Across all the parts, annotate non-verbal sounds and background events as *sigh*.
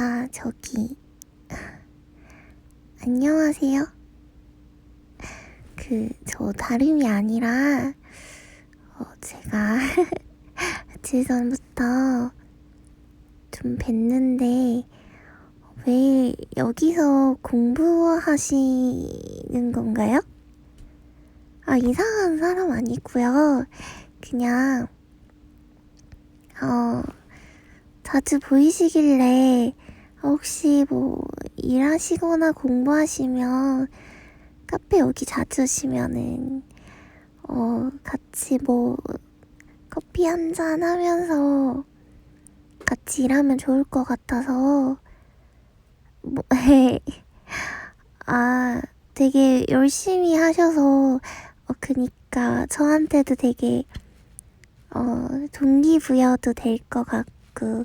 아, 저기. 안녕하세요. 그, 저 다름이 아니라, 어, 제가 *laughs* 며칠 전부터 좀 뵀는데, 왜 여기서 공부하시는 건가요? 아, 이상한 사람 아니고요. 그냥, 어, 자주 보이시길래 혹시 뭐 일하시거나 공부하시면 카페 여기 자주 오시면은 어 같이 뭐 커피 한 잔 하면서 같이 일하면 좋을 것 같아서 뭐 *laughs* 아, 되게 열심히 하셔서 어 그니까 저한테도 되게 어 동기부여도 될 것 같고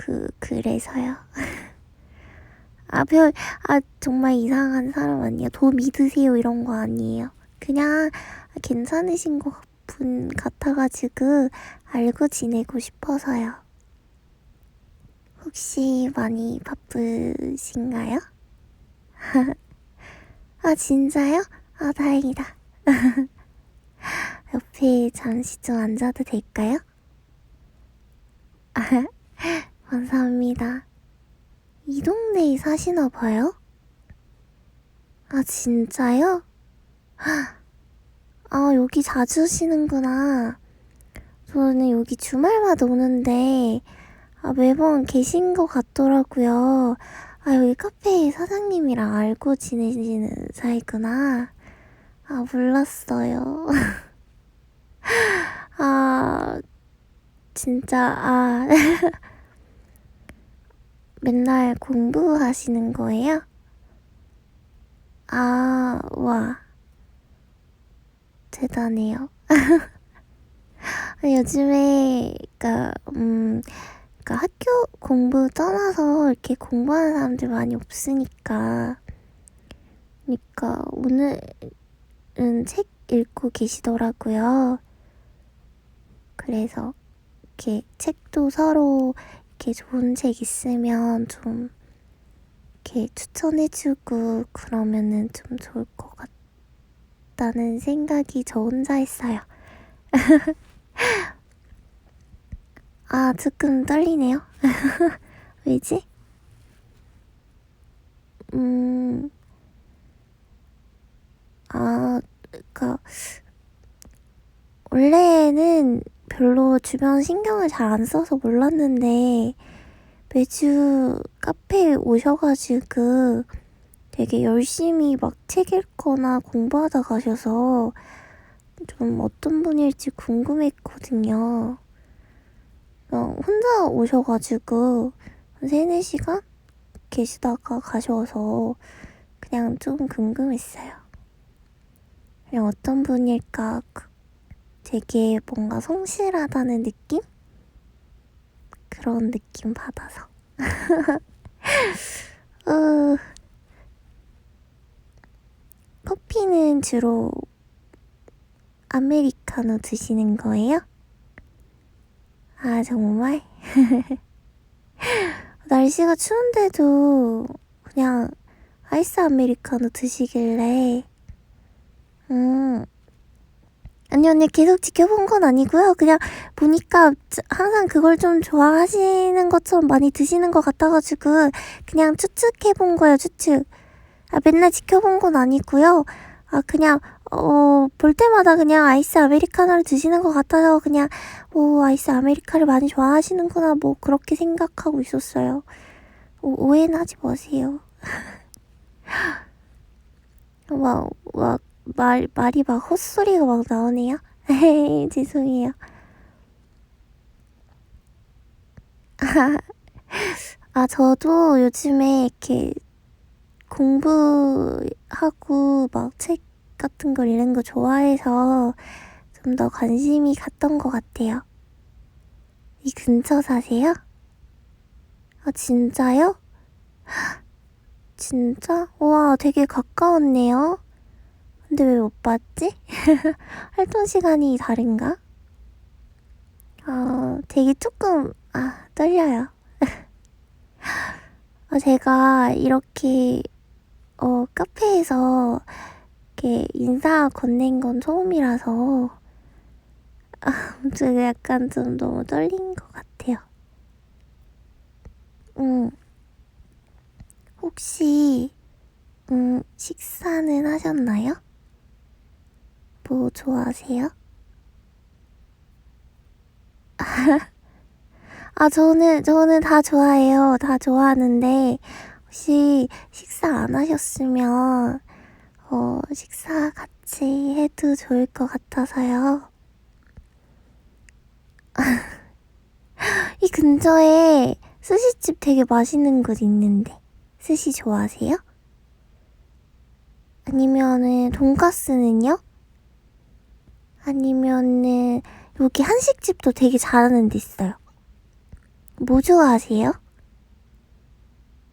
그 그래서요. *laughs* 아, 별, 아, 정말 이상한 사람 아니에요. 도 믿으세요, 이런 거 아니에요. 그냥 괜찮으신 것 분 같아가지고 알고 지내고 싶어서요. 혹시 많이 바쁘신가요? *laughs* 아, 진짜요? 아, 다행이다. *laughs* 옆에 잠시 좀 앉아도 될까요? 아, 감사합니다. 이 동네에 사시나 봐요? 아, 진짜요? 아, 여기 자주 오시는구나. 저는 여기 주말마다 오는데, 아, 매번 계신 것 같더라고요. 아, 여기 카페 사장님이랑 알고 지내시는 사이구나. 아, 몰랐어요. *laughs* 아, 진짜, 아. *laughs* 맨날 공부하시는 거예요? 아, 와. 대단해요. *laughs* 요즘에, 그니까, 음, 그니까 학교 공부 떠나서 이렇게 공부하는 사람들 많이 없으니까. 그니까, 오늘은 책 읽고 계시더라고요. 그래서, 이렇게 책도 서로 이렇게 좋은 책 있으면 좀 이렇게 추천해주고 그러면은 좀 좋을 것 같다는 생각이 저 혼자 했어요. *laughs* 아, 조금 떨리네요. *laughs* 왜지? 음, 아, 그니까, 원래는 별로 주변 신경을 잘 안 써서 몰랐는데 매주 카페에 오셔가지고 되게 열심히 막 책 읽거나 공부하다 가셔서 좀 어떤 분일지 궁금했거든요. 어, 혼자 오셔가지고 한 3, 4시간 계시다가 가셔서 그냥 좀 궁금했어요. 그냥 어떤 분일까 되게 뭔가 성실하다는 느낌? 그런 느낌 받아서. *laughs* 어, 커피는 주로 아메리카노 드시는 거예요? 아, 정말? *laughs* 날씨가 추운데도 그냥 아이스 아메리카노 드시길래, 음, 아니, 언니 계속 지켜본 건 아니고요. 그냥 보니까 항상 그걸 좀 좋아하시는 것처럼 많이 드시는 것 같아가지고 그냥 추측해본 거예요, 추측. 아, 맨날 지켜본 건 아니고요. 아, 그냥, 어, 볼 때마다 그냥 아이스 아메리카노를 드시는 것 같아서 그냥, 오, 아이스 아메리카노를 많이 좋아하시는구나, 뭐, 그렇게 생각하고 있었어요. 오, 오해는 하지 마세요. *laughs* 와, 와, 말, 말이 막 헛소리가 막 나오네요. *laughs* 죄송해요. *laughs* 아, 저도 요즘에 이렇게 공부하고 막 책 같은 걸 읽는 거 좋아해서 좀 더 관심이 갔던 것 같아요. 이 근처 사세요? 아, 진짜요? *gasps* 진짜? 와, 되게 가까웠네요. 근데 왜 못 봤지? *laughs* 활동 시간이 다른가? 아, 되게 조금, 아, 떨려요. 어, *laughs* 제가 이렇게 어, 카페에서 이렇게 인사 건넨 건 처음이라서 *laughs* 아, 제가 약간 좀 너무 떨린 것 같아요. 음, 혹시 음, 식사는 하셨나요? 뭐 좋아하세요? *laughs* 아, 저는, 저는 다 좋아해요. 다 좋아하는데, 혹시 식사 안 하셨으면, 어, 식사 같이 해도 좋을 것 같아서요. *laughs* 이 근처에 스시집 되게 맛있는 곳 있는데, 스시 좋아하세요? 아니면은, 돈가스는요? 아니면은, 여기 한식집도 되게 잘하는 데 있어요. 뭐 좋아하세요?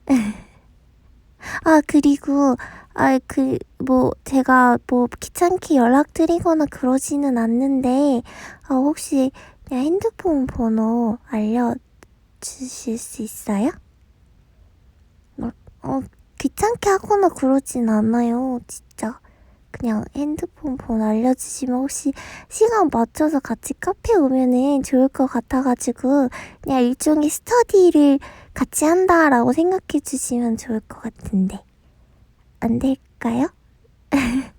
*laughs* 아, 그리고, 아, 그, 뭐, 제가 뭐 귀찮게 연락드리거나 그러지는 않는데, 아, 혹시 그냥 핸드폰 번호 알려주실 수 있어요? 뭐, 어, 귀찮게 하거나 그러진 않아요, 진짜. 그냥 핸드폰 번호 알려주시면 혹시 시간 맞춰서 같이 카페 오면은 좋을 것 같아가지고 그냥 일종의 스터디를 같이 한다라고 생각해 주시면 좋을 것 같은데 안 될까요? *laughs*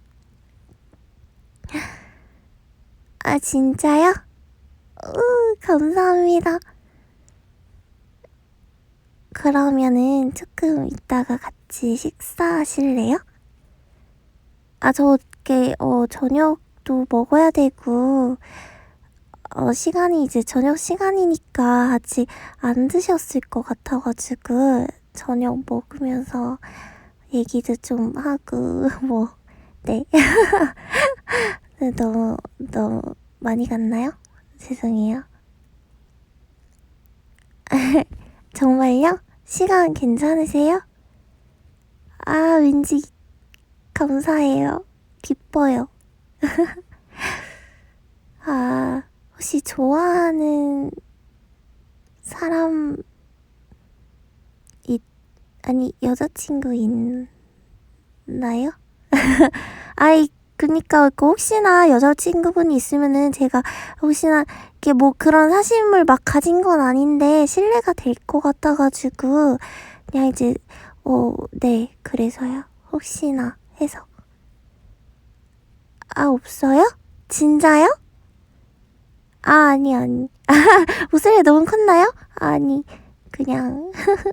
아 진짜요? 우, 감사합니다. 그러면은 조금 이따가 같이 식사하실래요? 아, 저, 게, 어, 저녁도 먹어야 되고, 어, 시간이 이제 저녁 시간이니까 아직 안 드셨을 것 같아가지고, 저녁 먹으면서 얘기도 좀 하고, *laughs* 뭐, 네. *laughs* 네, 너무, 너무 많이 갔나요? 죄송해요. *laughs* 정말요? 시간 괜찮으세요? 아, 왠지 감사해요. 기뻐요. *laughs* 아, 혹시 좋아하는 사람, 있, 아니, 여자친구 있나요? *laughs* 아이, 그니까, 그 혹시나 여자친구분이 있으면은 제가 혹시나 이게 뭐 그런 사심을 막 가진 건 아닌데 신뢰가 될 것 같아가지고 그냥 이제, 어, 네, 그래서요. 혹시나. 해서. 아, 없어요? 진짜요? 아, 아니, 아니. *laughs* 아, 목소리 너무 컸나요? 아니, 그냥. *laughs*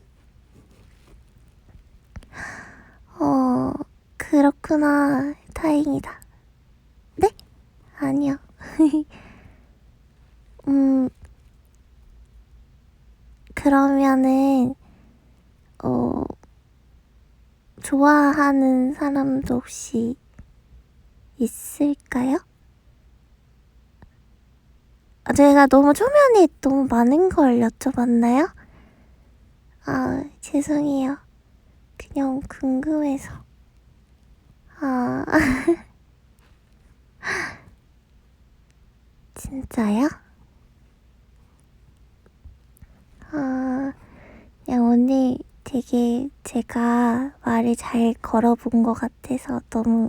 어, 그렇구나. 다행이다. 네? 아니요. *laughs* 음, 그러면은, 어, 좋아하는 사람도 혹시 있을까요? 아, 제가 너무 초면에 너무 많은 걸 여쭤봤나요? 아, 죄송해요. 그냥 궁금해서. 아, *laughs* 진짜요? 아, 그냥 오늘 되게 제가 말을 잘 걸어본 것 같아서 너무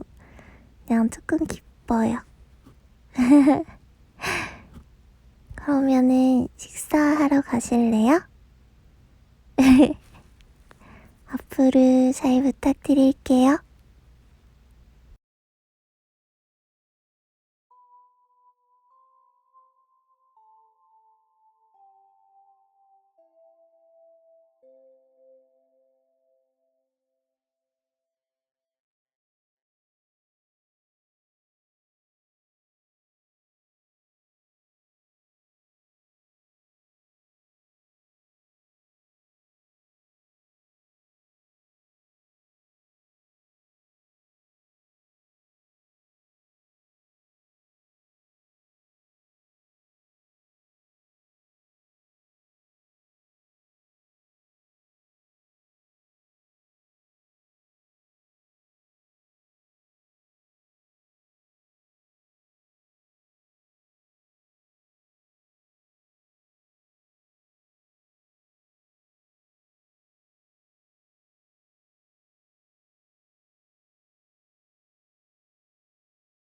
그냥 조금 기뻐요. *laughs* 그러면은 식사하러 가실래요? *laughs* 앞으로 잘 부탁드릴게요.